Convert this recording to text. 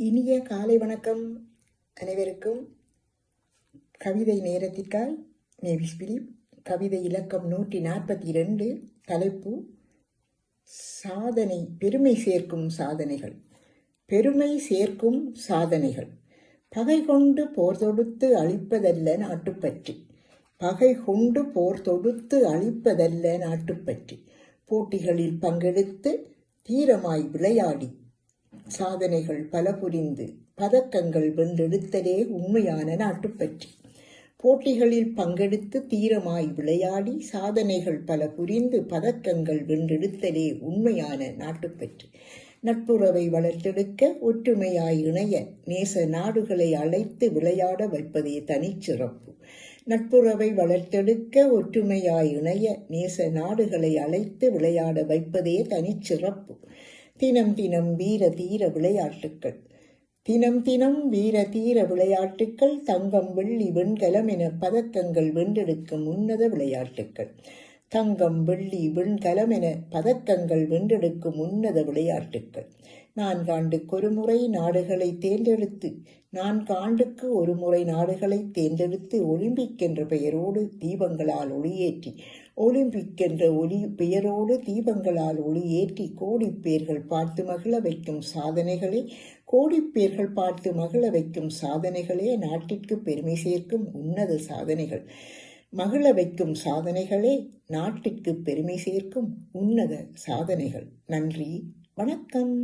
இனிய காலை வணக்கம் அனைவருக்கும் கவிதை நேரத்திற்காய் நேவிஸ் பிலிப் கவிதை இலக்கம் நூற்றி நாற்பத்தி ரெண்டு தலைப்பு சாதனை பெருமை சேர்க்கும் சாதனைகள். பெருமை சேர்க்கும் சாதனைகள். பகை கொண்டு போர் தொடுத்து அழிப்பதல்ல நாட்டுப்பற்றி. பகை கொண்டு போர் தொடுத்து அழிப்பதல்ல நாட்டுப்பற்றி. போட்டிகளில் பங்கெடுத்து தீரமாய் விளையாடி சாதனைகள் பல புரிந்து பதக்கங்கள் வென்றெடுத்தலே உண்மையான நாட்டுப்பற்றி. போட்டிகளில் பங்கெடுத்து தீரமாய் விளையாடி சாதனைகள் பல புரிந்து பதக்கங்கள் வென்றெடுத்தலே உண்மையான நாட்டுப்பற்றி. நட்புறவை வளர்த்தெடுக்க ஒற்றுமையாய் இணைய நேச நாடுகளை அழைத்து விளையாட வைப்பதே தனிச்சிறப்பு. நட்புறவை வளர்த்தெடுக்க ஒற்றுமையாய் இணைய நேச நாடுகளை அழைத்து விளையாட வைப்பதே தனிச்சிறப்பு. தினம் தினம் வீர தீர விளையாட்டுக்கள். தினம் தினம் வீர தீர விளையாட்டுக்கள் தங்கம் வெள்ளி வெண்கலம் என பதக்கங்கள் வென்றெடுக்கும் உன்னத விளையாட்டுக்கள். தங்கம் வெள்ளி வெண்கலம் என பதக்கங்கள் வென்றெடுக்கும் உன்னத விளையாட்டுக்கள். நான்காண்டுக்கு ஒரு முறை நாடுகளை தேர்ந்தெடுத்து நான்கு ஆண்டுக்கு ஒரு முறை நாடுகளை தேர்ந்தெடுத்து ஒலிம்பிக் என்ற பெயரோடு தீபங்களால் ஒளியேற்றி ஒலிம்பிக் என்ற ஒளி பெயரோடு தீபங்களால் ஒளியேற்றி கோடி பேர்கள் பார்த்து மகிழ வைக்கும் சாதனைகளே கோடி பேர்கள் பார்த்து மகிழ வைக்கும் சாதனைகளே நாட்டிற்கு பெருமை சேர்க்கும் உன்னத சாதனைகள். மகிழ வைக்கும் சாதனைகளே நாட்டிற்கு பெருமை சேர்க்கும் உன்னத சாதனைகள். நன்றி. வணக்கம்.